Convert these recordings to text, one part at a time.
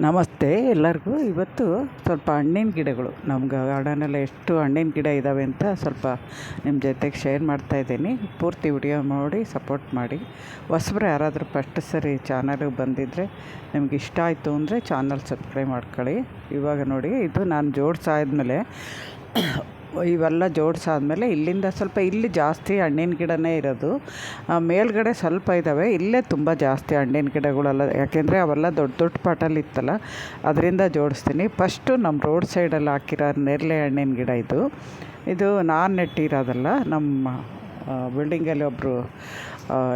ನಮಸ್ತೆ ಎಲ್ಲರಿಗೂ. ಇವತ್ತು ಸ್ವಲ್ಪ ಹಣ್ಣಿನ ಗಿಡಗಳು. ನಮ್ಗೆ ಗಾರ್ಡನಲ್ಲಿ ಎಷ್ಟು ಹಣ್ಣಿನ ಗಿಡ ಇದ್ದಾವೆ ಅಂತ ಸ್ವಲ್ಪ ನಿಮ್ಮ ಜೊತೆಗೆ ಶೇರ್ ಮಾಡ್ತಾ ಇದ್ದೀನಿ. ಪೂರ್ತಿ ವಿಡಿಯೋ ನೋಡಿ, ಸಪೋರ್ಟ್ ಮಾಡಿ. ಹೊಸಬ್ರು ಯಾರಾದರೂ ಫಸ್ಟ್ ಸರಿ ಚಾನಲ್ಗೆ ಬಂದಿದ್ದರೆ ನಿಮ್ಗೆ ಇಷ್ಟ ಆಯಿತು ಅಂದರೆ ಚಾನಲ್ ಸಬ್ಸ್ಕ್ರೈಬ್ ಮಾಡ್ಕೊಳ್ಳಿ. ಇವಾಗ ನೋಡಿ, ಇದು ನಾನು ಜೋಡಿಸಾದ್ಮೇಲೆ ಇವೆಲ್ಲ ಜೋಡಿಸಾದ್ಮೇಲೆ ಇಲ್ಲಿಂದ ಸ್ವಲ್ಪ ಇಲ್ಲಿ ಜಾಸ್ತಿ ಹಣ್ಣಿನ ಗಿಡನೇ ಇರೋದು. ಮೇಲ್ಗಡೆ ಸ್ವಲ್ಪ ಇದ್ದಾವೆ ಇಲ್ಲೇ ತುಂಬ ಜಾಸ್ತಿ ಹಣ್ಣಿನ ಗಿಡಗಳೆಲ್ಲ, ಯಾಕೆಂದರೆ ಅವೆಲ್ಲ ದೊಡ್ಡ ದೊಡ್ಡ ಪಾಟಲ್ಲಿ ಇತ್ತಲ್ಲ, ಅದರಿಂದ ಜೋಡಿಸ್ತೀನಿ. ಫಸ್ಟು ನಮ್ಮ ರೋಡ್ ಸೈಡಲ್ಲಿ ಹಾಕಿರೋ ನೆರಳೆ ಹಣ್ಣಿನ ಗಿಡ ಇದು. ಇದು ನಾನು ನೆಟ್ಟಿರೋದಲ್ಲ, ನಮ್ಮ ಬಿಲ್ಡಿಂಗಲ್ಲಿ ಒಬ್ಬರು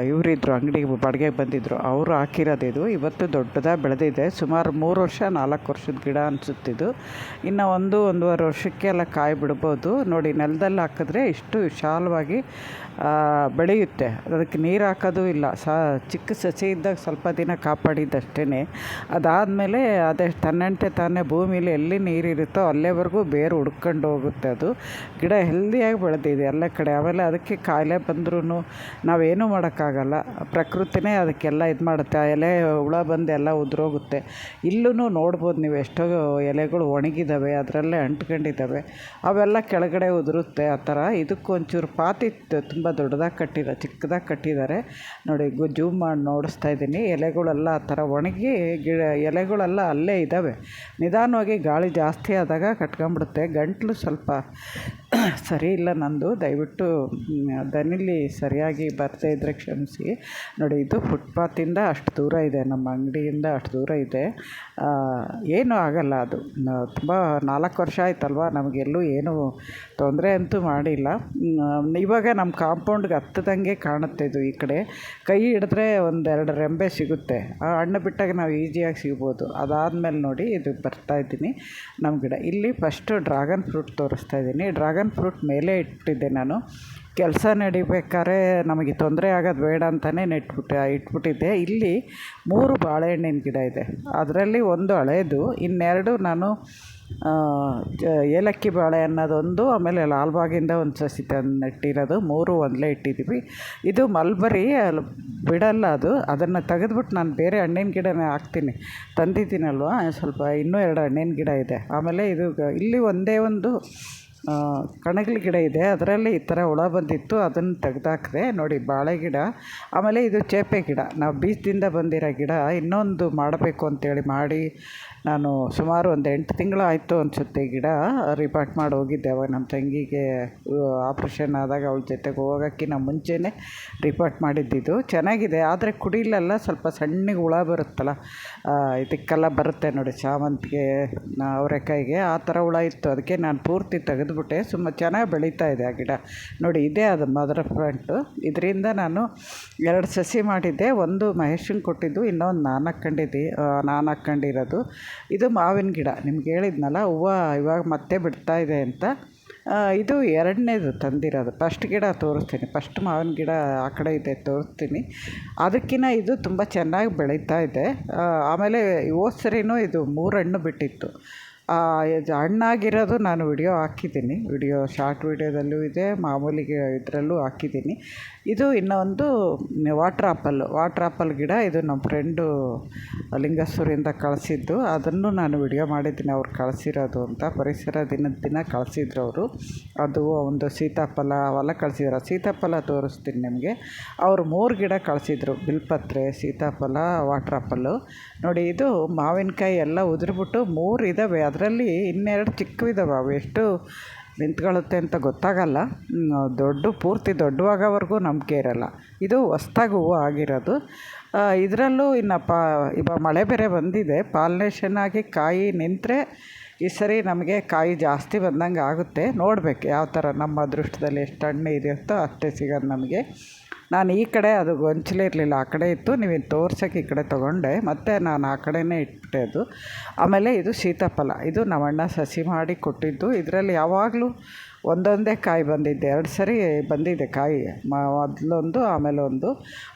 ಇವರಿದ್ದರು ಅಂಗಡಿಗೆ ಬಾಡಿಗೆಗೆ ಬಂದಿದ್ದರು ಅವರು ಹಾಕಿರೋದಿದು ಇವತ್ತು ದೊಡ್ಡದಾಗಿ ಬೆಳೆದಿದೆ. ಸುಮಾರು ಮೂರು ವರ್ಷ, ನಾಲ್ಕು ವರ್ಷದ ಗಿಡ ಅನಿಸುತ್ತಿದ್ದು ಇನ್ನು ಒಂದು ಒಂದೂವರೆ ವರ್ಷಕ್ಕೆ ಎಲ್ಲ ಕಾಯಿ ಬಿಡ್ಬೋದು. ನೋಡಿ, ನೆಲದಲ್ಲಿ ಹಾಕಿದ್ರೆ ಇಷ್ಟು ವಿಶಾಲವಾಗಿ ಬೆಳೆಯುತ್ತೆ. ಅದಕ್ಕೆ ನೀರು ಹಾಕೋದು ಇಲ್ಲ. ಸ, ಚಿಕ್ಕ ಸಸಿ ಇದ್ದಾಗ ಸ್ವಲ್ಪ ದಿನ ಕಾಪಾಡಿದ್ದಷ್ಟೇ ಅದಾದಮೇಲೆ ಅದೇ ತನ್ನಂತೆ ತಾನೇ ಭೂಮಿಲಿ ಎಲ್ಲಿ ನೀರಿರುತ್ತೋ ಅಲ್ಲೇವರೆಗೂ ಬೇರು ಹುಡ್ಕೊಂಡು ಹೋಗುತ್ತೆ ಅದು. ಗಿಡ ಹೆಲ್ದಿಯಾಗಿ ಬೆಳೆದಿದೆ ಎಲ್ಲ ಕಡೆ. ಆಮೇಲೆ ಅದಕ್ಕೆ ಕಾಯಿಲೆ ಬಂದ್ರೂ ನಾವೇನೂ ಮಾಡೋಕ್ಕಾಗಲ್ಲ. ಪ್ರಕೃತಿನೇ ಅದಕ್ಕೆಲ್ಲ ಇದು ಮಾಡುತ್ತೆ. ಆ ಎಲೆ ಹುಳ ಬಂದು ಎಲ್ಲ ಉದುರೋಗುತ್ತೆ. ಇಲ್ಲೂ ನೋಡ್ಬೋದು ನೀವು ಎಷ್ಟೋ ಎಲೆಗಳು ಒಣಗಿದ್ದಾವೆ ಅದರಲ್ಲೇ ಅಂಟ್ಕೊಂಡಿದ್ದಾವೆ ಅವೆಲ್ಲ ಕೆಳಗಡೆ ಉದುರುತ್ತೆ. ಆ ಥರ ಇದಕ್ಕೆ ಒಂಚೂರು ಪಾತಿ ತುಂಬ ದೊಡ್ಡದಾಗಿ ಕಟ್ಟಿದ, ಚಿಕ್ಕದಾಗಿ ಕಟ್ಟಿದ್ದಾರೆ. ನೋಡಿ ಜೂಮ್ ಮಾಡಿ ನೋಡಿಸ್ತಾ ಇದ್ದೀನಿ. ಎಲೆಗಳೆಲ್ಲ ಆ ಥರ ಒಣಗಿ ಗಿಡ, ಎಲೆಗಳೆಲ್ಲ ಅಲ್ಲೇ ಇದ್ದಾವೆ ನಿಧಾನವಾಗಿ ಗಾಳಿ ಜಾಸ್ತಿ ಆದಾಗ ಕಟ್ಕೊಂಬಿಡುತ್ತೆ. ಗಂಟ್ಲು ಸ್ವಲ್ಪ ಸರಿ ಇಲ್ಲ ನಂದು, ದಯವಿಟ್ಟು ದನಿಲಿ ಸರಿಯಾಗಿ ಬರ್ತಾ ಇದ್ದರೆ ಕ್ಷಮಿಸಿ. ನೋಡಿ, ಇದು ಫುಟ್ಪಾತಿಂದ ಅಷ್ಟು ದೂರ ಇದೆ, ನಮ್ಮ ಅಂಗಡಿಯಿಂದ ಅಷ್ಟು ದೂರ ಇದೆ. ಏನೂ ಆಗಲ್ಲ ಅದು. ತುಂಬ ನಾಲ್ಕು ವರ್ಷ ಆಯ್ತಲ್ವ, ನಮಗೆಲ್ಲೂ ಏನೂ ತೊಂದರೆ ಅಂತೂ ಮಾಡಿಲ್ಲ. ಇವಾಗ ನಮ್ಮ ಕಾಂಪೌಂಡ್ಗೆ ಹತ್ತದಂಗೆ ಕಾಣುತ್ತೆ ಇದು ಈ ಕಡೆ. ಕೈ ಹಿಡಿದ್ರೆ ಒಂದೆರಡು ರೆಂಬೆ ಸಿಗುತ್ತೆ. ಆ ಹಣ್ಣು ಬಿಟ್ಟಾಗ ನಾವು ಈಸಿಯಾಗಿ ಸಿಗ್ಬೋದು. ಅದಾದಮೇಲೆ ನೋಡಿ, ಇದು ಬರ್ತಾ ಇದ್ದೀನಿ ನಮ್ಮ ಗಿಡ. ಇಲ್ಲಿ ಫಸ್ಟು ಡ್ರಾಗನ್ ಫ್ರೂಟ್ ತೋರಿಸ್ತಾ ಇದ್ದೀನಿ. ಡ್ರ್ಯಾಗನ್ ಫ್ರೂಟ್ ಮೇಲೆ ಇಟ್ಟಿದ್ದೆ ನಾನು. ಕೆಲಸ ನಡಿಬೇಕಾದ್ರೆ ನಮಗೆ ತೊಂದರೆ ಆಗೋದು ಬೇಡ ಅಂತಲೇ ನೆಟ್ಬಿಟ್ಟು, ಇಟ್ಬಿಟ್ಟಿದ್ದೆ. ಇಲ್ಲಿ ಮೂರು ಬಾಳೆಹಣ್ಣಿನ ಗಿಡ ಇದೆ. ಅದರಲ್ಲಿ ಒಂದು ಹಳೇದು, ಇನ್ನೆರಡು ನಾನು ಏಲಕ್ಕಿ ಬಾಳೆ ಅನ್ನೋದೊಂದು, ಆಮೇಲೆ ಲಾಲ್ಬಾಗಿಂದ ಒಂದು ಸಸಿ ತಂದು ನೆಟ್ಟಿರೋದು ಮೂರು ಒಂದಲೇ ಇಟ್ಟಿದ್ದೀವಿ. ಇದು ಮಲ್ಬರಿ ಬಿಡಲ್ಲ ಅದು. ಅದನ್ನು ತೆಗೆದ್ಬಿಟ್ಟು ನಾನು ಬೇರೆ ಹಣ್ಣಿನ ಗಿಡನೇ ಹಾಕ್ತೀನಿ. ತಂದಿದ್ದೀನಲ್ವ, ಸ್ವಲ್ಪ ಇನ್ನೂ ಎರಡು ಹಣ್ಣಿನ ಗಿಡ ಇದೆ. ಆಮೇಲೆ ಇದು ಇಲ್ಲಿ ಒಂದೇ ಒಂದು ಕಣಗಿಲ ಗಿಡ ಇದೆ. ಅದರಲ್ಲಿ ಈ ಥರ ಹುಳ ಬಂದಿತ್ತು. ಅದನ್ನು ತೆಗ್ದಾಕಿದೆ ನೋಡಿ ಬಾಳೆ ಗಿಡ, ಆಮೇಲೆ ಇದು ಚೇಪೆ ಗಿಡ. ನಾವು ಬೀಜದಿಂದ ಬಂದಿರೋ ಗಿಡ ಇನ್ನೊಂದು ಮಾಡಬೇಕು ಅಂತೇಳಿ ಮಾಡಿ ನಾನು ಸುಮಾರು ಒಂದು ಎಂಟು ತಿಂಗಳು ಆಯಿತು ಅನಿಸುತ್ತೆ ಗಿಡ ರಿಪಾರ್ಟ್ ಮಾಡಿ ಹೋಗಿದ್ದೆ ಅವಾಗ ನಮ್ಮ ತಂಗಿಗೆ ಆಪ್ರೇಷನ್ ಆದಾಗ ಅವಳ ಜೊತೆಗೆ ಹೋಗೋಕ್ಕಿಂತ ಮುಂಚೆನೇ ರಿಪಾರ್ಟ್ ಮಾಡಿದ್ದಿದ್ದು ಚೆನ್ನಾಗಿದೆ, ಆದರೆ ಕುಡಿಲೆಲ್ಲ, ಸ್ವಲ್ಪ ಸಣ್ಣಗೆ ಹುಳ ಬರುತ್ತಲ್ಲ ಇದಕ್ಕೆಲ್ಲ ಬರುತ್ತೆ ನೋಡಿ ಶಾವಂತಿಗೆ ಅವರೆಕಾಯಿಗೆ, ಆ ಥರ ಹುಳ ಇತ್ತು. ಅದಕ್ಕೆ ನಾನು ಪೂರ್ತಿ ತೆಗೆದುಬಿಟ್ಟೆ. ಸುಮ್ಮ ಚೆನ್ನಾಗಿ ಬೆಳೀತಾ ಇದೆ ಆ ಗಿಡ. ನೋಡಿ ಇದೇ ಅದು ಮದರ್ ಫ್ರಂಟು ಇದರಿಂದ ನಾನು ಎರಡು ಸಸಿ ಮಾಡಿದ್ದೆ. ಒಂದು ಮಹೇಶನ್ ಕೊಟ್ಟಿದ್ದು, ಇನ್ನೊಂದು ನಾನು ಹಾಕ್ಕೊಂಡಿದ್ದೆ ನಾನು ಹಾಕ್ಕೊಂಡಿರೋದು ಇದು ಮಾವಿನ ಗಿಡ. ನಿಮ್ಗೆ ಹೇಳಿದ್ನಲ್ಲ, ಹೂವು ಇವಾಗ ಮತ್ತೆ ಬಿಡ್ತಾ ಇದೆ ಅಂತ. ಇದು ಎರಡನೇದು ತಂದಿರೋದು. ಫಸ್ಟ್ ಗಿಡ ತೋರಿಸ್ತೀನಿ. ಫಸ್ಟ್ ಮಾವಿನ ಗಿಡ ಆ ಕಡೆ ಇದೆ, ತೋರಿಸ್ತೀನಿ. ಅದಕ್ಕಿಂತ ಇದು ತುಂಬ ಚೆನ್ನಾಗಿ ಬೆಳೀತಾ ಇದೆ. ಆಮೇಲೆ ಓಸರಿನೂ ಸರಿನೂ ಇದು ಮೂರು ಹಣ್ಣು ಬಿಟ್ಟಿತ್ತು ಇದು ಹಣ್ಣಾಗಿರೋದು ನಾನು ವಿಡಿಯೋ ಹಾಕಿದ್ದೀನಿ. ವಿಡಿಯೋ ಶಾರ್ಟ್ ವಿಡಿಯೋದಲ್ಲೂ ಇದೆ, ಮಾಮೂಲಿಗೆ ಇದರಲ್ಲೂ ಹಾಕಿದ್ದೀನಿ. ಇದು ಇನ್ನೊಂದು ವಾಟ್ರ್ ಆಪಲ್. ವಾಟ್ರ್ ಆಪಲ್ ಗಿಡ ಇದು ನಮ್ಮ ಫ್ರೆಂಡು ಲಿಂಗಸೂರಿಂದ ಕಳಿಸಿದ್ದು. ಅದನ್ನು ನಾನು ವಿಡಿಯೋ ಮಾಡಿದ್ದೀನಿ, ಅವ್ರು ಕಳಿಸಿರೋದು ಅಂತ. ಪರಿಸರ ದಿನದ ದಿನ ಕಳಿಸಿದ್ರು ಅವರು. ಅದು ಒಂದು ಸೀತಾಫಲ, ಅವೆಲ್ಲ ಕಳಿಸಿದ್ರು. ಸೀತಾಫಲ ತೋರಿಸ್ತೀನಿ ನಿಮಗೆ. ಅವರು ಮೂರು ಗಿಡ ಕಳಿಸಿದ್ರು, ಬಿಲ್ಪತ್ರೆ, ಸೀತಾಫಲ, ವಾಟ್ರ್ ಆಪಲ್ಲು. ನೋಡಿ, ಇದು ಮಾವಿನಕಾಯಿ ಎಲ್ಲ ಉದುರ್ಬಿಟ್ಟು ಮೂರು ಇದ್ದಾವೆ ಅದರಲ್ಲಿ ಇನ್ನೆರಡು ಚಿಕ್ಕವಿದ್ದಾವೆ ಅವು ಎಷ್ಟು ನಿಂತ್ಕೊಳ್ಳುತ್ತೆ ಅಂತ ಗೊತ್ತಾಗಲ್ಲ. ದೊಡ್ಡ ಪೂರ್ತಿ ದೊಡ್ಡವಾಗವರೆಗೂ ನಂಬಿಕೆ ಇರಲ್ಲ. ಇದು ಹೊಸ್ದಾಗಿ ಹೂವು ಆಗಿರೋದು ಇದರಲ್ಲೂ ಇನ್ನು ಪಾ ಇವಾಗ ಮಳೆ ಬೇರೆ ಬಂದಿದೆ. ಪಾಲಿನೇಷನ್ ಆಗಿ ಕಾಯಿ ನಿಂತರೆ ಈ ಸರಿ ನಮಗೆ ಕಾಯಿ ಜಾಸ್ತಿ ಬಂದಂಗೆ ಆಗುತ್ತೆ. ನೋಡಬೇಕು ಯಾವ ಥರ ನಮ್ಮ ಅದೃಷ್ಟದಲ್ಲಿ ಎಷ್ಟು ಹಣ್ಣು ಇದೆಯುತ್ತೋ ಅಷ್ಟೇ ಸಿಗೋದು ನಮಗೆ. ನಾನು ಈ ಕಡೆ ಅದು ಗೊಂಚಲಿರಲಿಲ್ಲ ಆ ಕಡೆ ಇತ್ತು. ನೀವು ತೋರ್ಸೋಕೆ ಈ ಕಡೆ ತೊಗೊಂಡೆ. ಮತ್ತು ನಾನು ಆ ಕಡೆನೇ ಇಟ್ಬಿಟ್ಟೆ ಅದು. ಆಮೇಲೆ ಇದು ಸೀತಾಫಲ. ಇದು ನಮ್ಮಣ್ಣ ಸಸಿ ಮಾಡಿ ಕೊಟ್ಟಿದ್ದು. ಇದರಲ್ಲಿ ಯಾವಾಗಲೂ ಒಂದೊಂದೇ ಕಾಯಿ ಬಂದಿದ್ದೆ, ಎರಡು ಸರಿ ಬಂದಿದೆ ಕಾಯಿ. ಮೊದಲೊಂದು, ಆಮೇಲೆ ಒಂದು.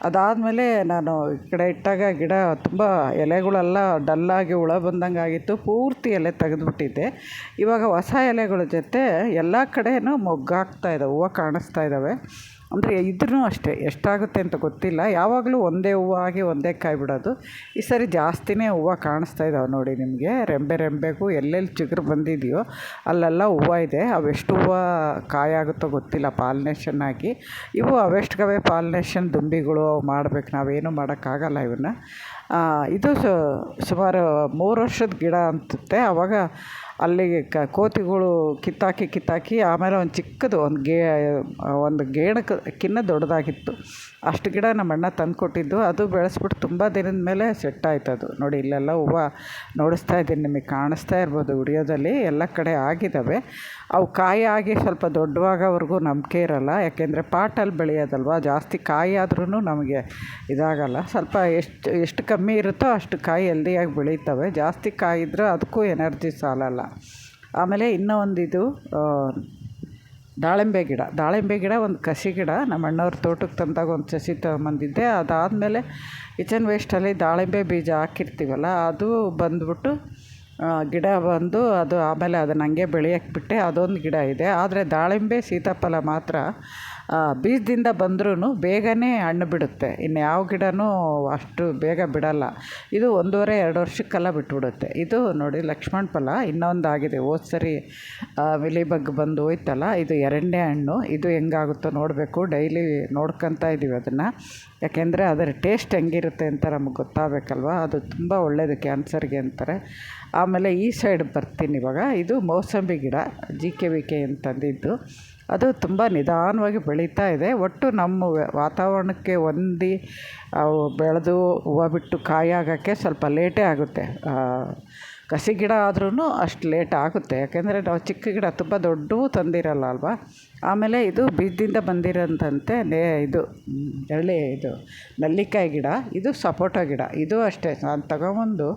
ಅದಾದಮೇಲೆ ನಾನು ಈ ಕಡೆ ಇಟ್ಟಾಗ ಗಿಡ ತುಂಬ ಎಲೆಗಳೆಲ್ಲ ಡಲ್ಲಾಗಿ ಹುಳ ಬಂದಂಗೆ ಆಗಿತ್ತು ಪೂರ್ತಿ ಎಲೆ ತೆಗೆದುಬಿಟ್ಟಿದ್ದೆ. ಇವಾಗ ಹೊಸ ಎಲೆಗಳ ಜೊತೆ ಎಲ್ಲ ಕಡೆಯೂ ಮೊಗ್ಗಾಗ್ತಾ ಇದ್ದಾವೆ ಹೂವು ಕಾಣಿಸ್ತಾ ಇದ್ದಾವೆ ಅಂದರೆ ಇದ್ರೂ ಅಷ್ಟೇ, ಎಷ್ಟಾಗುತ್ತೆ ಅಂತ ಗೊತ್ತಿಲ್ಲ. ಯಾವಾಗಲೂ ಒಂದೇ ಹೂವು ಆಗಿ ಒಂದೇ ಕಾಯಿ ಬಿಡೋದು. ಈ ಸರಿ ಜಾಸ್ತಿನೇ ಹೂವು ಕಾಣಿಸ್ತಾ ಇದ್ದಾವೆ ನೋಡಿ ನಿಮಗೆ. ರೆಂಬೆ ರೆಂಬೆಗೂ ಎಲ್ಲೆಲ್ಲಿ ಚಿಗುರು ಬಂದಿದೆಯೋ ಅಲ್ಲೆಲ್ಲ ಹೂವು ಇದೆ. ಅವೆಷ್ಟು ಹೂವು ಕಾಯಾಗುತ್ತೋ ಗೊತ್ತಿಲ್ಲ, ಪಾಲಿನೇಷನ್ ಆಗಿ. ಇವು ಅವೆಷ್ಟುಗವೇ ಪಾಲಿನೇಷನ್ ದುಂಬಿಗಳು ಮಾಡ್ಬೇಕು. ನಾವೇನು ಮಾಡೋಕ್ಕಾಗಲ್ಲ ಇವನ್ನ ಇದು ಸುಮಾರು ಮೂರು ವರ್ಷದ ಗಿಡ ಅನ್ಸುತ್ತೆ ಆವಾಗ ಅಲ್ಲಿಗೆ ಕ, ಕೋತಿಗಳು ಕಿತ್ತಾಕಿ ಕಿತ್ತಾಕಿ ಆಮೇಲೆ ಒಂದು ಚಿಕ್ಕದು, ಒಂದು ಗೇ, ಒಂದು ಗೇಣಕ್ಕಿನ್ನ ದೊಡ್ಡದಾಗಿತ್ತು. ಅಷ್ಟು ಗಿಡ ನಮ್ಮ ಅಣ್ಣ ತಂದು ಕೊಟ್ಟಿದ್ದು ಅದು ಬೆಳೆಸ್ಬಿಟ್ಟು ತುಂಬ ದಿನದ ಮೇಲೆ ಸೆಟ್ ಆಯ್ತು ಅದು. ನೋಡಿ, ಇಲ್ಲೆಲ್ಲ ಹೂವು ನೋಡಿಸ್ತಾ ಇದ್ದೀನಿ, ನಿಮಗೆ ಕಾಣಿಸ್ತಾ ಇರ್ಬೋದು ವಿಡಿಯೋದಲ್ಲಿ. ಎಲ್ಲ ಕಡೆ ಆಗಿದ್ದಾವೆ. ಅವು ಕಾಯಿ ಆಗಿ ಸ್ವಲ್ಪ ದೊಡ್ಡವಾಗೋವರೆಗೂ ನಂಬಿಕೆ ಇರಲ್ಲ. ಯಾಕೆಂದರೆ ಪಾಟಲ್ಲಿ ಬೆಳೆಯೋದಲ್ವ? ಜಾಸ್ತಿ ಕಾಯಿ ಆದ್ರೂ ನಮಗೆ ಇದಾಗಲ್ಲ. ಸ್ವಲ್ಪ ಎಷ್ಟು ಎಷ್ಟು ಕಮ್ಮಿ ಇರುತ್ತೋ ಅಷ್ಟು ಕಾಯಿ ಹೆಲ್ದಿಯಾಗಿ ಬೆಳೀತವೆ. ಜಾಸ್ತಿ ಕಾಯಿದ್ರೆ ಅದಕ್ಕೂ ಎನರ್ಜಿ ಸಾಲಲ್ಲ. ಆಮೇಲೆ ಇನ್ನೂ ಒಂದು ಇದು ದಾಳಿಂಬೆ ಗಿಡ. ದಾಳಿಂಬೆ ಗಿಡ, ಒಂದು ಕಸಿ ಗಿಡ. ನಮ್ಮ ಅಣ್ಣವ್ರ ತೋಟಕ್ಕೆ ತಂದಾಗ ಒಂದು ಸಸಿ ತಗೊಂಬಂದಿದ್ದೆ. ಅದಾದಮೇಲೆ ಕಿಚನ್ ವೇಸ್ಟಲ್ಲಿ ದಾಳಿಂಬೆ ಬೀಜ ಹಾಕಿರ್ತೀವಲ್ಲ, ಅದು ಬಂದುಬಿಟ್ಟು ಗಿಡ ಬಂದು ಅದು ಆಮೇಲೆ ಅದನ್ನು ಹಂಗೆ ಬೆಳೆಯಕ್ಕೆ ಬಿಟ್ಟೆ. ಅದೊಂದು ಗಿಡ ಇದೆ. ಆದರೆ ದಾಳಿಂಬೆ, ಸೀತಾಫಲ ಮಾತ್ರ ಬೀಜದಿಂದ ಬಂದ್ರೂ ಬೇಗನೆ ಹಣ್ಣು ಬಿಡುತ್ತೆ. ಇನ್ನು ಯಾವ ಗಿಡವೂ ಅಷ್ಟು ಬೇಗ ಬಿಡೋಲ್ಲ. ಇದು ಒಂದೂವರೆ, ಎರಡು ವರ್ಷಕ್ಕೆಲ್ಲ ಬಿಟ್ಬಿಡುತ್ತೆ. ಇದು ನೋಡಿ ಲಕ್ಷ್ಮಣ್ ಫಲ. ಇನ್ನೊಂದು ಆಗಿದೆ ಹೋದ ಸರಿ ಮಿಲಿಬಗ್ ಬಂದು ಹೋಯ್ತಲ್ಲ, ಇದು ಎರಡನೇ ಹಣ್ಣು. ಇದು ಹೆಂಗಾಗುತ್ತೋ ನೋಡಬೇಕು. ಡೈಲಿ ನೋಡ್ಕೊತಾ ಇದ್ದೀವಿ ಅದನ್ನು. ಯಾಕೆಂದರೆ ಅದರ ಟೇಸ್ಟ್ ಹೆಂಗಿರುತ್ತೆ ಅಂತ ನಮಗೆ ಗೊತ್ತಾಗಬೇಕಲ್ವ? ಅದು ತುಂಬ ಒಳ್ಳೆಯದು ಕ್ಯಾನ್ಸರ್ಗೆ ಅಂತಾರೆ. ಆಮೇಲೆ ಈ ಸೈಡ್ ಬರ್ತೀನಿ ಇವಾಗ. ಇದು ಮೌಸಂಬಿ ಗಿಡ, ಜಿ ಕೆ ವಿ ಕೆ ಅಂತಂದಿದ್ದು. ಅದು ತುಂಬ ನಿಧಾನವಾಗಿ ಬೆಳೀತಾ ಇದೆ. ಒಟ್ಟು ನಮ್ಮ ವಾತಾವರಣಕ್ಕೆ ಹೊಂದಿ ಅವು ಬೆಳೆದು ಹೂವು ಬಿಟ್ಟು ಕಾಯಿ ಆಗೋಕ್ಕೆ ಸ್ವಲ್ಪ ಲೇಟೇ ಆಗುತ್ತೆ. ಕಸಿ ಗಿಡ ಆದ್ರೂ ಅಷ್ಟು ಲೇಟ್ ಆಗುತ್ತೆ. ಯಾಕೆಂದರೆ ನಾವು ಚಿಕ್ಕ ಗಿಡ ತುಂಬ ದೊಡ್ಡವು ತಂದಿರಲ್ಲ ಅಲ್ವಾ? ಆಮೇಲೆ ಇದು ಬೀಜದಿಂದ ಬಂದಿರೋಂಥಂತೆ ನೇ, ಇದು, ಎಳ್ಳೆ ಇದು, ನೆಲ್ಲಿಕಾಯಿ ಗಿಡ, ಇದು ಸಪೋಟ ಗಿಡ, ಇದು ಅಷ್ಟೇ. ನಾನು ತಗೊಂಬಂದು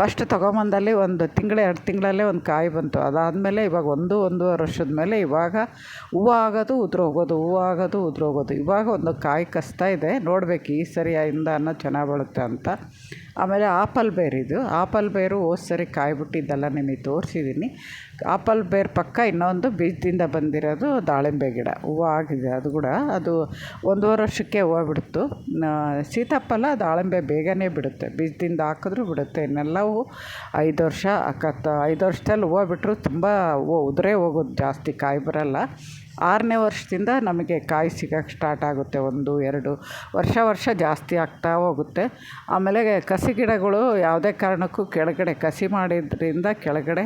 ಫಸ್ಟ್ ತೊಗೊಂಬಂದಲ್ಲಿ ಒಂದು ತಿಂಗಳು, ಎರಡು ತಿಂಗಳಲ್ಲೇ ಒಂದು ಕಾಯಿ ಬಂತು. ಅದಾದಮೇಲೆ ಇವಾಗ ಒಂದು, ಒಂದೂವರೆ ವರ್ಷದ ಮೇಲೆ ಇವಾಗ ಹೂವು ಆಗೋದು ಉದುರೋಗೋದು ಹೂವು ಆಗೋದು ಉದುರೋಗೋದು ಇವಾಗ ಒಂದು ಕಾಯಿ ಕಸ್ತಾ ಇದೆ. ನೋಡಬೇಕು ಈ ಸರಿ ಇಂದ ಅನ್ನೋ ಚೆನ್ನಾಗಿ ಬರುತ್ತೆ ಅಂತ. ಆಮೇಲೆ ಆಪಲ್ ಬೇರಿದು ಆಪಲ್ ಬೇರು ಹೋದ ಸರಿ ಕಾಯಿ ಬಿಟ್ಟಿದ್ದೆಲ್ಲ ನಿಮಗೆ ತೋರಿಸಿದ್ದೀನಿ. ಆಪಲ್ ಬೇರು ಪಕ್ಕ ಇನ್ನೊಂದು ಬೀಜದಿಂದ ಬಂದಿರೋದು ದಾಳಿಂಬೆ ಗಿಡ. ಹೂವು ಆಗಿದೆ ಅದು ಕೂಡ. ಅದು ಒಂದೂವರೆ ವರ್ಷಕ್ಕೆ ಹೂವು ಬಿಡ್ತು. ಸೀತಾಫಲ ದಾಳಿಂಬೆ ಬೇಗನೆ ಬಿಡುತ್ತೆ. ಬೀಜದಿಂದ ಹಾಕಿದ್ರೂ ಬಿಡುತ್ತೆ. ಇನ್ನೆಲ್ಲವೂ ಐದು ವರ್ಷ ಅಕ್ಕ ಐದು ವರ್ಷದಲ್ಲಿ ಹೂವು ಬಿಟ್ಟರು ತುಂಬ ಉದುರೇ ಹೋಗೋದು ಜಾಸ್ತಿ, ಕಾಯಿ ಬರೋಲ್ಲ. ಆರನೇ ವರ್ಷದಿಂದ ನಮಗೆ ಕಾಯಿ ಸಿಗೋಕ್ಕೆ ಸ್ಟಾರ್ಟ್ ಆಗುತ್ತೆ ಒಂದು, ಎರಡು ವರ್ಷ ವರ್ಷ ಜಾಸ್ತಿ ಆಗ್ತಾ ಹೋಗುತ್ತೆ. ಆಮೇಲೆ ಕಸಿ ಗಿಡಗಳು ಯಾವುದೇ ಕಾರಣಕ್ಕೂ ಕೆಳಗಡೆ ಕಸಿ ಮಾಡಿದ್ರಿಂದ ಕೆಳಗಡೆ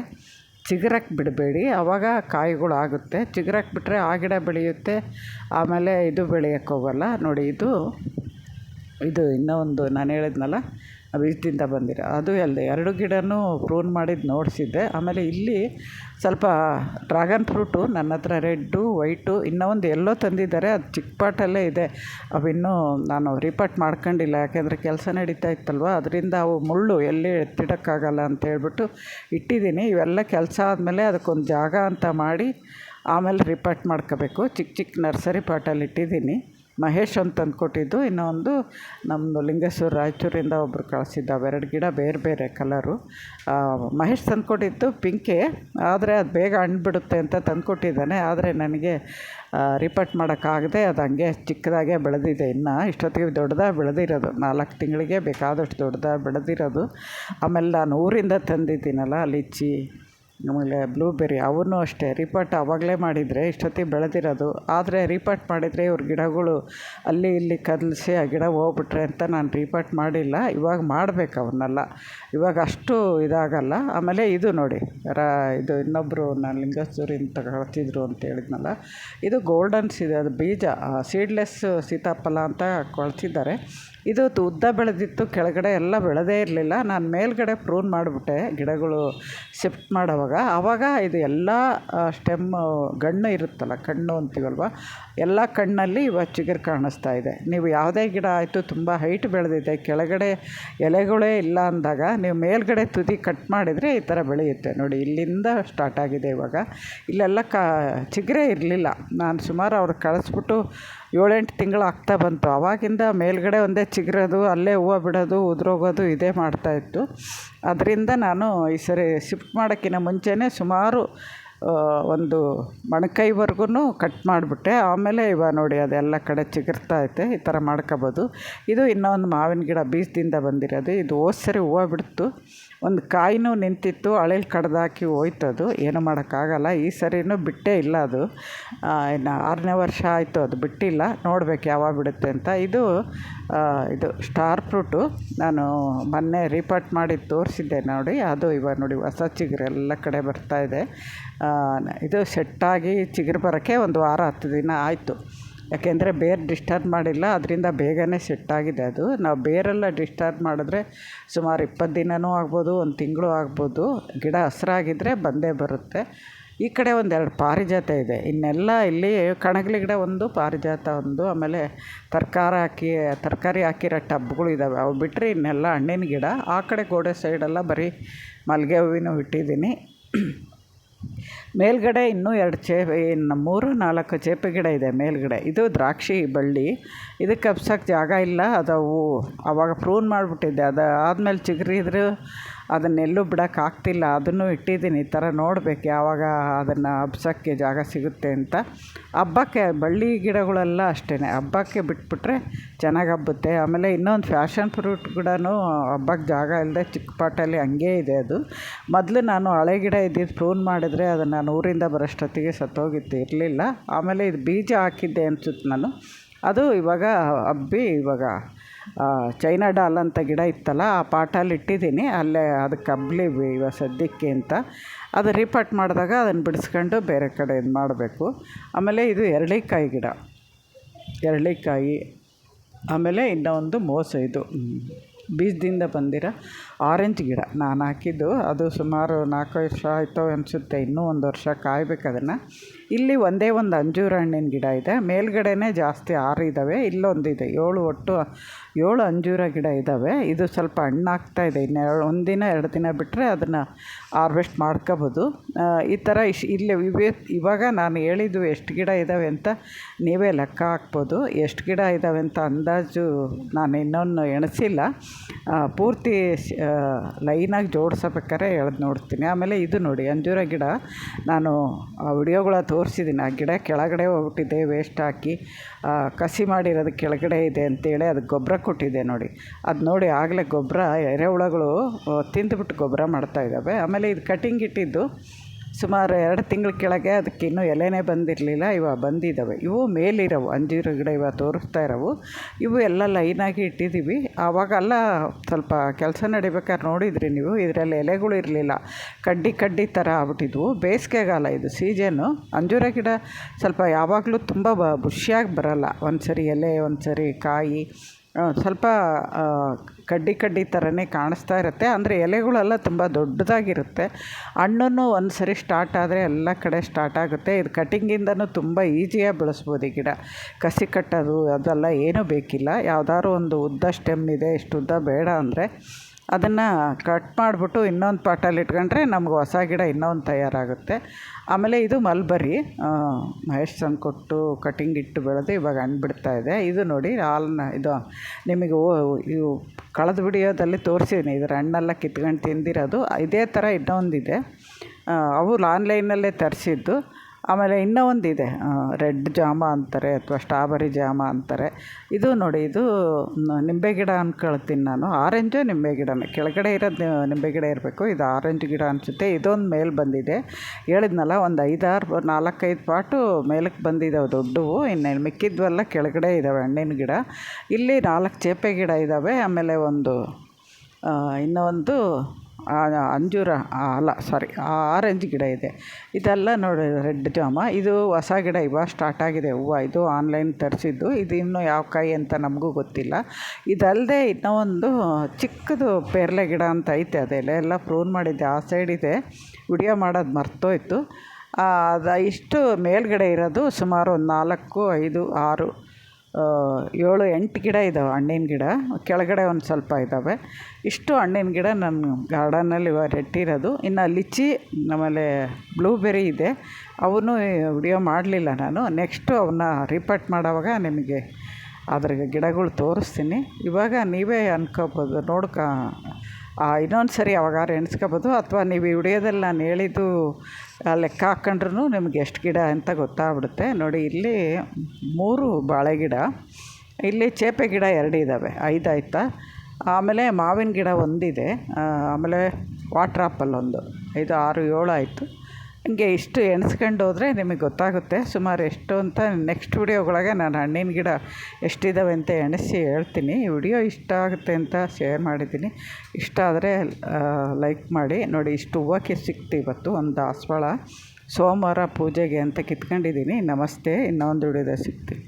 ಚಿಗುರಕ್ಕೆ ಬಿಡಬೇಡಿ. ಆವಾಗ ಕಾಯಿಗಳು ಆಗುತ್ತೆ. ಚಿಗುರಕ್ಕೆ ಬಿಟ್ಟರೆ ಆ ಗಿಡ ಬೆಳೆಯುತ್ತೆ. ಆಮೇಲೆ ಇದು ಬೆಳೆಯೋಕ್ಕೆ ಹೋಗೋಲ್ಲ. ನೋಡಿ, ಇದು ಇದು ಇನ್ನೂ ಒಂದು ನಾನು ಹೇಳಿದ್ನಲ್ಲ ಬೀಜದಿಂದ ಬಂದಿರೋ ಅದು ಅಲ್ಲದೆ ಎರಡು ಗಿಡನೂ ಪ್ರೂನ್ ಮಾಡಿದ್ದು ನೋಡಿಸಿದ್ದೆ. ಆಮೇಲೆ ಇಲ್ಲಿ ಸ್ವಲ್ಪ ಡ್ರ್ಯಾಗನ್ ಫ್ರೂಟು ನನ್ನ ಹತ್ರ ರೆಡ್ಡು ವೈಟು ಇನ್ನೂ ಒಂದು ಎಲ್ಲೋ ತಂದಿದ್ದಾರೆ. ಅದು ಚಿಕ್ಕ ಪಾಟಲ್ಲೇ ಇದೆ. ಅವಿನ್ನೂ ನಾನು ರಿಪೋರ್ಟ್ ಮಾಡ್ಕೊಂಡಿಲ್ಲ. ಯಾಕೆಂದರೆ ಕೆಲಸ ನಡೀತಾ ಇತ್ತಲ್ವ? ಅದರಿಂದ ಅವು ಮುಳ್ಳು ಎಲ್ಲಿ ಎತ್ತಿಡೋಕ್ಕಾಗಲ್ಲ ಅಂತ ಹೇಳ್ಬಿಟ್ಟು ಇಟ್ಟಿದ್ದೀನಿ. ಇವೆಲ್ಲ ಕೆಲಸ ಆದಮೇಲೆ ಅದಕ್ಕೊಂದು ಜಾಗ ಅಂತ ಮಾಡಿ ಆಮೇಲೆ ರಿಪೋರ್ಟ್ ಮಾಡ್ಕೋಬೇಕು. ಚಿಕ್ಕ ಚಿಕ್ಕ ನರ್ಸರಿ ಪಾಟಲ್ಲಿ ಇಟ್ಟಿದ್ದೀನಿ. ಮಹೇಶ್ ಅಂತ ತಂದು ಕೊಟ್ಟಿದ್ದು ಇನ್ನೂ ಒಂದು ನಮ್ಮದು ಲಿಂಗೇಶ್ವರ ರಾಯಚೂರಿಂದ ಒಬ್ಬರು ಕಳಿಸಿದ್ದು ಅವೆರಡು ಗಿಡ ಬೇರೆ ಬೇರೆ ಕಲರು. ಮಹೇಶ್ ತಂದು ಕೊಟ್ಟಿದ್ದು ಪಿಂಕೆ. ಆದರೆ ಅದು ಬೇಗ ಹಣ್ಣು ಬಿಡುತ್ತೆ ಅಂತ ತಂದು ಕೊಟ್ಟಿದ್ದಾನೆ ಆದರೆ ನನಗೆ ರಿಪೋರ್ಟ್ ಮಾಡೋಕ್ಕಾಗದೆ ಅದು ಹಂಗೆ ಚಿಕ್ಕದಾಗೆ ಬೆಳೆದಿದೆ ಇನ್ನು. ಇಷ್ಟೊತ್ತಿಗೆ ದೊಡ್ಡದಾಗಿ ಬೆಳೆದಿರೋದು. ನಾಲ್ಕು ತಿಂಗಳಿಗೆ ಬೇಕಾದಷ್ಟು ದೊಡ್ಡದಾಗಿ ಬೆಳೆದಿರೋದು. ಆಮೇಲೆ ನಾನು ಊರಿಂದ ತಂದಿದ್ದೀನಲ್ಲ ಲಿಚ್ಚಿ ಆಮೇಲೆ ಬ್ಲೂಬೆರಿ ಅವನ್ನೂ ಅಷ್ಟೇ. ರಿಪಟ್ ಆವಾಗಲೇ ಮಾಡಿದರೆ ಇಷ್ಟೊತ್ತಿಗೆ ಬೆಳೆದಿರೋದು. ಆದರೆ ರಿಪಟ್ ಮಾಡಿದರೆ ಇವ್ರ ಗಿಡಗಳು ಅಲ್ಲಿ ಇಲ್ಲಿ ಕದಲಿಸಿ ಆ ಗಿಡ ಹೋಗ್ಬಿಟ್ರೆ ಅಂತ ನಾನು ರಿಪೋರ್ಟ್ ಮಾಡಿಲ್ಲ. ಇವಾಗ ಮಾಡಬೇಕು ಅವನ್ನೆಲ್ಲ ಇವಾಗ ಅಷ್ಟು ಇದಾಗಲ್ಲ. ಆಮೇಲೆ ಇದು ನೋಡಿ, ರಾ, ಇದು ಇನ್ನೊಬ್ಬರು ನಾನು ಲಿಂಗಸ್ತೂರಿನ ತಗೊಳ್ತಿದ್ರು ಅಂತ ಹೇಳಿದ್ನಲ್ಲ. ಇದು ಗೋಲ್ಡನ್ಸ್ ಇದೆ ಅದು ಬೀಜ ಸೀಡ್ಲೆಸ್ ಸೀತಾಫಲ ಅಂತ ಕಳಿಸಿದ್ದಾರೆ ಇದು ಉದ್ದ ಬೆಳೆದಿತ್ತು, ಕೆಳಗಡೆ ಎಲ್ಲ ಬೆಳೆದೇ ಇರಲಿಲ್ಲ. ನಾನು ಮೇಲ್ಗಡೆ ಪ್ರೂನ್ ಮಾಡಿಬಿಟ್ಟೆ ಗಿಡಗಳು ಶಿಫ್ಟ್ ಮಾಡೋವಾಗ. ಆವಾಗ ಇದು ಎಲ್ಲ ಸ್ಟೆಮ್ಮು ಗಣ್ಣು ಇರುತ್ತಲ್ಲ, ಕಣ್ಣು ಅಂತೀವಲ್ವ, ಎಲ್ಲ ಕಣ್ಣಲ್ಲಿ ಇವಾಗ ಚಿಗುರು ಕಾಣಿಸ್ತಾ ಇದೆ. ನೀವು ಯಾವುದೇ ಗಿಡ ಆಯಿತು, ತುಂಬ ಹೈಟ್ ಬೆಳೆದಿದೆ, ಕೆಳಗಡೆ ಎಲೆಗಳೇ ಇಲ್ಲ ಅಂದಾಗ ನೀವು ಮೇಲ್ಗಡೆ ತುದಿ ಕಟ್ ಮಾಡಿದರೆ ಈ ಥರ ಬೆಳೆಯುತ್ತೆ. ನೋಡಿ, ಇಲ್ಲಿಂದ ಸ್ಟಾರ್ಟ್ ಆಗಿದೆ ಇವಾಗ. ಇಲ್ಲೆಲ್ಲ ಕಾ, ಚಿಗುರೇ ಇರಲಿಲ್ಲ. ನಾನು ಸುಮಾರು ಅವ್ರು ಕಳಿಸ್ಬಿಟ್ಟು ಏಳೆಂಟು ತಿಂಗಳು ಆಗ್ತಾ ಬಂತು. ಆವಾಗಿಂದ ಮೇಲ್ಗಡೆ ಒಂದೇ ಚಿಗಿರೋದು, ಅಲ್ಲೇ ಹೂವು ಬಿಡೋದು, ಉದುರೋಗೋದು ಇದೇ ಮಾಡ್ತಾಯಿತ್ತು ಅದರಿಂದ ನಾನು ಈ ಸರಿ ಶಿಫ್ಟ್ ಮಾಡೋಕ್ಕಿಂತ ಮುಂಚೆನೇ ಸುಮಾರು ಒಂದು ಮೊಣಕೈವರೆಗೂ ಕಟ್ ಮಾಡಿಬಿಟ್ಟೆ. ಆಮೇಲೆ ಇವಾಗ ನೋಡಿ ಅದೆಲ್ಲ ಕಡೆ ಚಿಗುರ್ತಾ ಐತೆ, ಈ ಥರ ಮಾಡ್ಕೋಬೋದು. ಇದು ಇನ್ನೊಂದು ಮಾವಿನ ಗಿಡ ಬೀಜದಿಂದ ಬಂದಿರೋದು. ಇದು ಹೋದ ಸರಿ ಹೂವು ಬಿಡ್ತು. ಒಂದು ಕಾಯಿನೂ ನಿಂತಿತ್ತು, ಅಳೆಲಿ ಕಡ್ದಾಕಿ ಹೋಯ್ತು ಅದು ಏನೂ ಮಾಡೋಕ್ಕಾಗಲ್ಲ. ಈ ಸರಿನೂ ಬಿಟ್ಟೇ ಇಲ್ಲ ಅದು. ಇನ್ನು ಆರನೇ ವರ್ಷ ಆಯಿತು, ಅದು ಬಿಟ್ಟಿಲ್ಲ. ನೋಡ್ಬೇಕು ಯಾವಾಗ ಬಿಡುತ್ತೆ ಅಂತ. ಇದು ಇದು ಸ್ಟಾರ್ ಫ್ರೂಟು. ನಾನು ಮೊನ್ನೆ ರಿಪೋರ್ಟ್ ಮಾಡಿ ತೋರಿಸಿದ್ದೆ ನೋಡಿ. ಅದು ಇವಾಗ ನೋಡಿ, ಹೊಸ ಚಿಗುರು ಎಲ್ಲ ಕಡೆ ಬರ್ತಾಯಿದೆ ಇದು. ಸೆಟ್ಟಾಗಿ ಚಿಗುರು ಬರೋಕ್ಕೆ ಒಂದು ವಾರ ಹತ್ತು ದಿನ ಆಯಿತು. ಯಾಕೆಂದರೆ ಬೇರು ಡಿಸ್ಟರ್ಬ್ ಮಾಡಿಲ್ಲ, ಅದರಿಂದ ಬೇಗನೆ ಸೆಟ್ಟಾಗಿದೆ ಅದು. ನಾವು ಬೇರೆಲ್ಲ ಡಿಸ್ಟರ್ಬ್ ಮಾಡಿದ್ರೆ ಸುಮಾರು ಇಪ್ಪತ್ತು ದಿನವೂ ಆಗ್ಬೋದು, ಒಂದು ತಿಂಗಳು ಆಗ್ಬೋದು. ಗಿಡ ಹಸ್ರಾಗಿದ್ರೆ ಬಂದೇ ಬರುತ್ತೆ. ಈ ಕಡೆ ಒಂದೆರಡು ಪಾರಿಜಾತ ಇದೆ. ಇನ್ನೆಲ್ಲ ಇಲ್ಲಿ ಕಣಗಿಲೆ ಗಿಡ ಒಂದು, ಪಾರಿಜಾತ ಒಂದು, ಆಮೇಲೆ ತರಕಾರಿ ಹಾಕಿ, ತರಕಾರಿ ಹಾಕಿರೋ ಟಬ್ಗಳು ಇದ್ದಾವೆ ಅವು ಬಿಟ್ಟರೆ ಇನ್ನೆಲ್ಲ ಹಣ್ಣಿನ ಗಿಡ. ಆ ಕಡೆ ಗೋಡೆ ಸೈಡೆಲ್ಲ ಬರೀ ಮಲ್ಲಿಗೆ ಹೂವಿನೂ ಇಟ್ಟಿದ್ದೀನಿ. ಮೇಲ್ಗಡೆ ಇನ್ನೂ ಎರಡು ಚೇಪೆ, ಇನ್ನು ಮೂರು ನಾಲ್ಕು ಚೇಪೆ ಗಿಡ ಇದೆ ಮೇಲ್ಗಡೆ. ಇದು ದ್ರಾಕ್ಷಿ ಬಳ್ಳಿ. ಇದಕ್ಕೆ ಹಬ್ಸೋಕ್ಕೆ ಜಾಗ ಇಲ್ಲ. ಅದು ಅವು ಆವಾಗ ಪ್ರೂನ್ ಮಾಡಿಬಿಟ್ಟಿದ್ದೆ. ಅದು ಆದಮೇಲೆ ಚಿಗುರಿದ್ರು ಅದನ್ನೆಲ್ಲೂ ಬಿಡೋಕ್ಕಾಗ್ತಿಲ್ಲ ಅದನ್ನು ಇಟ್ಟಿದ್ದೀನಿ. ಈ ಥರ ನೋಡ್ಬೇಕು ಯಾವಾಗ ಅದನ್ನು ಹಬ್ಸೋಕ್ಕೆ ಜಾಗ ಸಿಗುತ್ತೆ ಅಂತ. ಹಬ್ಬಕ್ಕೆ ಬಳ್ಳಿ ಗಿಡಗಳೆಲ್ಲ ಅಷ್ಟೇ ಹಬ್ಬಕ್ಕೆ ಬಿಟ್ಬಿಟ್ರೆ ಚೆನ್ನಾಗಿ ಹಬ್ಬುತ್ತೆ. ಆಮೇಲೆ ಇನ್ನೊಂದು ಫ್ಯಾಷನ್ ಫ್ರೂಟ್ ಕೂಡ ಹಬ್ಬಕ್ಕೆ ಜಾಗ ಇಲ್ಲದೆ ಚಿಕ್ಕ ಪಾಟಲ್ಲಿ ಹಂಗೇ ಇದೆ ಅದು. ಮೊದಲು ನಾನು ಹಳೆ ಗಿಡ ಇದ್ದಿದ್ದು ಪ್ರೂನ್ ಮಾಡಿದರೆ ಅದನ್ನು ಊರಿಂದ ಬರೋಷ್ಟೊತ್ತಿಗೆ ಸತ್ತೋಗಿತ್ತು. ಇರಲಿಲ್ಲ. ಆಮೇಲೆ ಇದು ಬೀಜ ಹಾಕಿದ್ದೆ ಅನ್ಸುತ್ತೆ ನಾನು. ಅದು ಇವಾಗ ಹಬ್ಬಿ ಇವಾಗ ಚೈನಾ ಡಾಲ್ ಅಂತ ಗಿಡ ಇತ್ತಲ್ಲ, ಆ ಪಾಟಲ್ಲಿ ಇಟ್ಟಿದ್ದೀನಿ. ಅಲ್ಲೇ ಅದಕ್ಕೆ ಹಬ್ಲಿ ಇವಾಗ ಸದ್ಯಕ್ಕೆ ಅಂತ. ಅದು ರೀಪಾಟ್ ಮಾಡಿದಾಗ ಅದನ್ನು ಬಿಡಿಸ್ಕೊಂಡು ಬೇರೆ ಕಡೆ ಇದು ಮಾಡಬೇಕು. ಆಮೇಲೆ ಇದು ಎರಳಿಕಾಯಿ ಗಿಡ. ಎರಳಿಕಾಯಿ, ಆಮೇಲೆ ಇನ್ನೂ ಒಂದು ಮೋಸ ಇದು. ಬೀಜದಿಂದ ಬಂದಿರೋ ಆರೆಂಜ್ ಗಿಡ ನಾನು ಹಾಕಿದ್ದು. ಅದು ಸುಮಾರು ನಾಲ್ಕು ವರ್ಷ ಆಯಿತು ಅನಿಸುತ್ತೆ. ಇನ್ನೂ ಒಂದು ವರ್ಷ ಕಾಯ್ಬೇಕು ಅದನ್ನು. ಇಲ್ಲಿ ಒಂದೇ ಒಂದು ಅಂಜೂರ ಹಣ್ಣಿನ ಗಿಡ ಇದೆ. ಮೇಲ್ಗಡೆನೇ ಜಾಸ್ತಿ ಆರು ಇದ್ದಾವೆ ಇಲ್ಲೊಂದಿದೆ. ಏಳು ಒಟ್ಟು ಏಳು ಅಂಜೂರ ಗಿಡ ಇದ್ದಾವೆ ಇದು ಸ್ವಲ್ಪ ಹಣ್ಣಾಗ್ತಾ ಇದೆ. ಇನ್ನು ಎರಡು ಒಂದು ದಿನ, ಎರಡು ದಿನ ಬಿಟ್ಟರೆ ಅದನ್ನು ಹಾರ್ವೆಸ್ಟ್ ಮಾಡ್ಕೋಬೋದು. ಈ ಥರ ಇಶ್ ಇಲ್ಲಿ ಇವೇ ಇವಾಗ ನಾನು ಹೇಳಿದ್ದು ಎಷ್ಟು ಗಿಡ ಇದ್ದಾವೆ ಅಂತ ನೀವೇ ಲೆಕ್ಕ ಹಾಕ್ಬೋದು. ಎಷ್ಟು ಗಿಡ ಇದ್ದಾವೆ ಅಂತ ಅಂದಾಜು ನಾನು ಇನ್ನೊಂದು ಎಣಿಸಿಲ್ಲ. ಪೂರ್ತಿ ಲೈನಾಗಿ ಜೋಡಿಸಬೇಕಾರೆ ಹೇಳ್ದು ನೋಡ್ತೀನಿ. ಆಮೇಲೆ ಇದು ನೋಡಿ, ಅಂಜೂರ ಗಿಡ. ನಾನು, ಆ, ವಿಡಿಯೋಗಳ ತೋರಿಸಿದ್ದೀನಿ ಆ ಗಿಡ ಕೆಳಗಡೆ ಹೋಗ್ಬಿಟ್ಟಿದೆ ವೇಸ್ಟ್ ಹಾಕಿ. ಕಸಿ ಮಾಡಿರೋದು ಕೆಳಗಡೆ ಇದೆ ಅಂತೇಳಿ ಅದಕ್ಕೆ ಗೊಬ್ಬರ ಕೊಟ್ಟಿದ್ದೆ ನೋಡಿ. ಅದು ನೋಡಿ ಆಗಲೇ ಗೊಬ್ಬರ, ಎರೆಹುಳಗಳು ತಿಂದುಬಿಟ್ಟು ಗೊಬ್ಬರ ಮಾಡ್ತಾಯಿದ್ದಾವೆ ಆಮೇಲೆ ಇದು ಕಟಿಂಗ್ ಇಟ್ಟಿದ್ದು ಸುಮಾರು ಎರಡು ತಿಂಗಳ ಕೆಳಗೆ ಅದಕ್ಕೆ ಇನ್ನೂ ಎಲೆನೇ ಬಂದಿರಲಿಲ್ಲ ಇವಾಗ ಬಂದಿದ್ದಾವೆ ಇವು ಮೇಲಿರವು, ಅಂಜೂರ ಗಿಡ ಇವಾಗ ತೋರಿಸ್ತಾ ಇರೋವು. ಇವು ಎಲ್ಲ ಲೈನಾಗಿ ಇಟ್ಟಿದ್ದೀವಿ ಆವಾಗೆಲ್ಲ ಸ್ವಲ್ಪ ಕೆಲಸ ನಡಿಬೇಕಾದ್ರೆ ನೋಡಿದ್ರಿ ನೀವು, ಇದರಲ್ಲಿ ಎಲೆಗಳು ಇರಲಿಲ್ಲ. ಕಡ್ಡಿ ಕಡ್ಡಿ ಥರ ಆಗ್ಬಿಟ್ಟಿದ್ವು. ಬೇಸಿಗೆಗಾಲ ಇದು ಸೀಜನ್ನು ಅಂಜೂರ ಗಿಡ ಸ್ವಲ್ಪ ಯಾವಾಗಲೂ ತುಂಬ ಬುಷಿಯಾಗಿ ಬರೋಲ್ಲ. ಒಂದು ಸರಿ ಎಲೆ ಒಂದು ಸರಿ ಕಾಯಿ ಸ್ವಲ್ಪ ಕಡ್ಡಿ ಕಡ್ಡಿ ಥರನೇ ಕಾಣಿಸ್ತಾ ಇರುತ್ತೆ. ಅಂದರೆ ಎಲೆಗಳೆಲ್ಲ ತುಂಬ ದೊಡ್ಡದಾಗಿರುತ್ತೆ. ಹಣ್ಣನ್ನು ಒಂದು ಸರಿ ಸ್ಟಾರ್ಟ್ ಆದರೆ ಎಲ್ಲ ಕಡೆ ಸ್ಟಾರ್ಟ್ ಆಗುತ್ತೆ. ಇದು ಕಟಿಂಗಿಂದನೂ ತುಂಬ ಈಸಿಯಾಗಿ ಬೆಳೆಸ್ಬೋದು ಈ ಗಿಡ. ಕಸಿ ಕಟ್ಟೋದು, ಅದೆಲ್ಲ ಏನೂ ಬೇಕಿಲ್ಲ. ಯಾವ್ದಾದ್ರು ಒಂದು ಉದ್ದ ಸ್ಟೆಮ್ ಇದೆ, ಇಷ್ಟು ಉದ್ದ ಬೇಡ ಅಂದರೆ ಅದನ್ನು ಕಟ್ ಮಾಡಿಬಿಟ್ಟು ಇನ್ನೊಂದು ಪಾಟಲ್ಲಿ ಇಟ್ಕೊಂಡ್ರೆ ನಮ್ಗೆ ಹೊಸ ಗಿಡ ಇನ್ನೊಂದು ತಯಾರಾಗುತ್ತೆ. ಆಮೇಲೆ ಇದು ಮಲ್ಬರಿ. ಮಹೇಶ್ ತಂದು ಕೊಟ್ಟು ಕಟಿಂಗ್ ಇಟ್ಟು ಬೆಳೆದು ಇವಾಗ ಹಣ್ಣು ಬಿಡ್ತಾ ಇದೆ. ಇದು ನೋಡಿ ಹಾಲನ್ನ ಇದು ನಿಮಗೆ ಇವು ಕಳೆದ ವಿಡಿಯೋದಲ್ಲಿ ತೋರಿಸಿದ್ದೀನಿ. ಇದರ ಹಣ್ಣೆಲ್ಲ ಕಿತ್ಕೊಂಡು ತಿಂದಿರೋದು. ಇದೇ ಥರ ಇನ್ನೊಂದಿದೆ. ಅವು ಆನ್ಲೈನಲ್ಲೇ ತರಿಸಿದ್ದು. ಆಮೇಲೆ ಇನ್ನೂ ಒಂದಿದೆ ರೆಡ್ ಜಾಮ ಅಂತಾರೆ ಅಥವಾ ಸ್ಟ್ರಾಬೆರಿ ಜಾಮ ಅಂತಾರೆ. ಇದು ನೋಡಿ, ಇದು ನಿಂಬೆ ಗಿಡ ಅಂದ್ಕೊಳ್ತೀನಿ ನಾನು. ಆರೆಂಜು ನಿಂಬೆ ಗಿಡನೇ. ಕೆಳಗಡೆ ಇರೋದು ನಿಂಬೆ ಗಿಡ ಇರಬೇಕು. ಇದು ಆರೆಂಜ್ ಗಿಡ ಅನಿಸುತ್ತೆ. ಇದೊಂದು ಮೇಲೆ ಬಂದಿದೆ. ಹೇಳಿದ್ನಲ್ಲ, ಒಂದು ಐದಾರು, ನಾಲ್ಕೈದು ಪಾಟು ಮೇಲಕ್ಕೆ ಬಂದಿದ್ದಾವೆ ದೊಡ್ಡವು. ಇನ್ನೇನು ಮಿಕ್ಕಿದ್ವೆಲ್ಲ, ಕೆಳಗಡೆ ಇದ್ದಾವೆ ಹಣ್ಣಿನ ಗಿಡ. ಇಲ್ಲಿ ನಾಲ್ಕು ಚೇಪೆ ಗಿಡ ಇದ್ದಾವೆ ಆಮೇಲೆ ಒಂದು ಇನ್ನೂ ಒಂದು ಅಂಜೂರ ಅಲ್ಲ ಸಾರಿ ಆರೆಂಜ್ ಗಿಡ ಇದೆ. ಇದೆಲ್ಲ ನೋಡಿ, ರೆಡ್ ಜಾಮ. ಇದು ಹೊಸ ಗಿಡ ಇವಾಗ ಸ್ಟಾರ್ಟ್ ಆಗಿದೆ. ಹೂವು ಇದು ಆನ್ಲೈನ್ ತರಿಸಿದ್ದು. ಇದು ಇನ್ನೂ ಯಾವ ಕಾಯಿ ಅಂತ ನಮಗೂ ಗೊತ್ತಿಲ್ಲ. ಇದಲ್ಲದೆ ಇನ್ನೂ ಒಂದು ಚಿಕ್ಕದು ಪೇರಲೆ ಗಿಡ ಅಂತ ಐತೆ ಅದೆಲ್ಲ ಎಲ್ಲ ಪ್ರೂನ್ ಮಾಡಿದ್ದೆ. ಆ ಸೈಡ್ ಇದೆ. ವಿಡಿಯೋ ಮಾಡೋದು ಮರ್ತೋಯ್ತು. ಅದು ಇಷ್ಟು ಮೇಲ್ಗಡೆ ಇರೋದು ಸುಮಾರು ಒಂದು ನಾಲ್ಕು, ಐದು, ಆರು ಏಳು, ಎಂಟು ಗಿಡ ಇದ್ದಾವೆ ಹಣ್ಣಿನ ಗಿಡ. ಕೆಳಗಡೆ ಒಂದು ಸ್ವಲ್ಪ ಇದ್ದಾವೆ ಇಷ್ಟು ಹಣ್ಣಿನ ಗಿಡ ನನ್ನ ಗಾರ್ಡನಲ್ಲಿ ನೆಟ್ಟಿರೋದು. ಇನ್ನು ಲಿಚ್ಚಿ ಆಮೇಲೆ ಬ್ಲೂಬೆರಿ ಇದೆ. ಅವನ್ನೂ ವಿಡಿಯೋ ಮಾಡಲಿಲ್ಲ ನಾನು. ನೆಕ್ಸ್ಟು ಅವನ್ನ ರಿಪೋರ್ಟ್ ಮಾಡೋವಾಗ ನಿಮಗೆ ಅದ್ರ ಗಿಡಗಳು ತೋರಿಸ್ತೀನಿ. ಇವಾಗ ನೀವೇ ಅನ್ಕೋಬೋದು, ನೋಡ್ಕ ಇನ್ನೊಂದು ಸರಿ ಯಾವಾಗಾರು ಎಣಿಸ್ಕೋಬೋದು. ಅಥವಾ ನೀವು ಈ ವಿಡಿಯೋದಲ್ಲಿ ನಾನು ಹೇಳಿದ್ದು ಆ ಲೆಕ್ಕ ಹಾಕ್ಕೊಂಡ್ರೂ ನಿಮ್ಗೆ ಎಷ್ಟು ಗಿಡ ಅಂತ ಗೊತ್ತಾಗ್ಬಿಡುತ್ತೆ. ನೋಡಿ, ಇಲ್ಲಿ ಮೂರು ಬಾಳೆ ಗಿಡ, ಇಲ್ಲಿ ಚೇಪೆ ಗಿಡ ಎರಡು ಇದ್ದಾವೆ ಐದು ಆಯಿತಾ? ಆಮೇಲೆ ಮಾವಿನ ಗಿಡ ಒಂದಿದೆ ಆಮೇಲೆ ವಾಟ್ರ್ ಆಪಲ್ ಒಂದು ಇದು ಆರು, ಏಳು ಆಯಿತು. ಹಿಂಗೆ ಇಷ್ಟು ಎಣಿಸ್ಕೊಂಡು ಹೋದರೆ ನಿಮಗೆ ಗೊತ್ತಾಗುತ್ತೆ. ಸುಮಾರು ಎಷ್ಟು ಅಂತ ನೆಕ್ಸ್ಟ್ ವಿಡಿಯೋಗಳಾಗೆ ನಾನು ಹಣ್ಣಿನ ಗಿಡ ಎಷ್ಟಿದ್ದಾವೆ ಅಂತ ಎಣಿಸಿ ಹೇಳ್ತೀನಿ. ಈ ವಿಡಿಯೋ ಇಷ್ಟ ಆಗುತ್ತೆ ಅಂತ ಶೇರ್ ಮಾಡಿದ್ದೀನಿ. ಇಷ್ಟ ಆದರೆ ಲೈಕ್ ಮಾಡಿ. ನೋಡಿ, ಇಷ್ಟು ಹೂವಕ್ಕೆ ಸಿಕ್ತು ಇವತ್ತು ಒಂದು ದಾಸವಾಳ. ಸೋಮವಾರ ಪೂಜೆಗೆ ಅಂತ ಕಿತ್ಕೊಂಡಿದ್ದೀನಿ. ನಮಸ್ತೆ. ಇನ್ನೊಂದು ವಿಡಿಯೋದ ಸಿಗ್ತೀನಿ.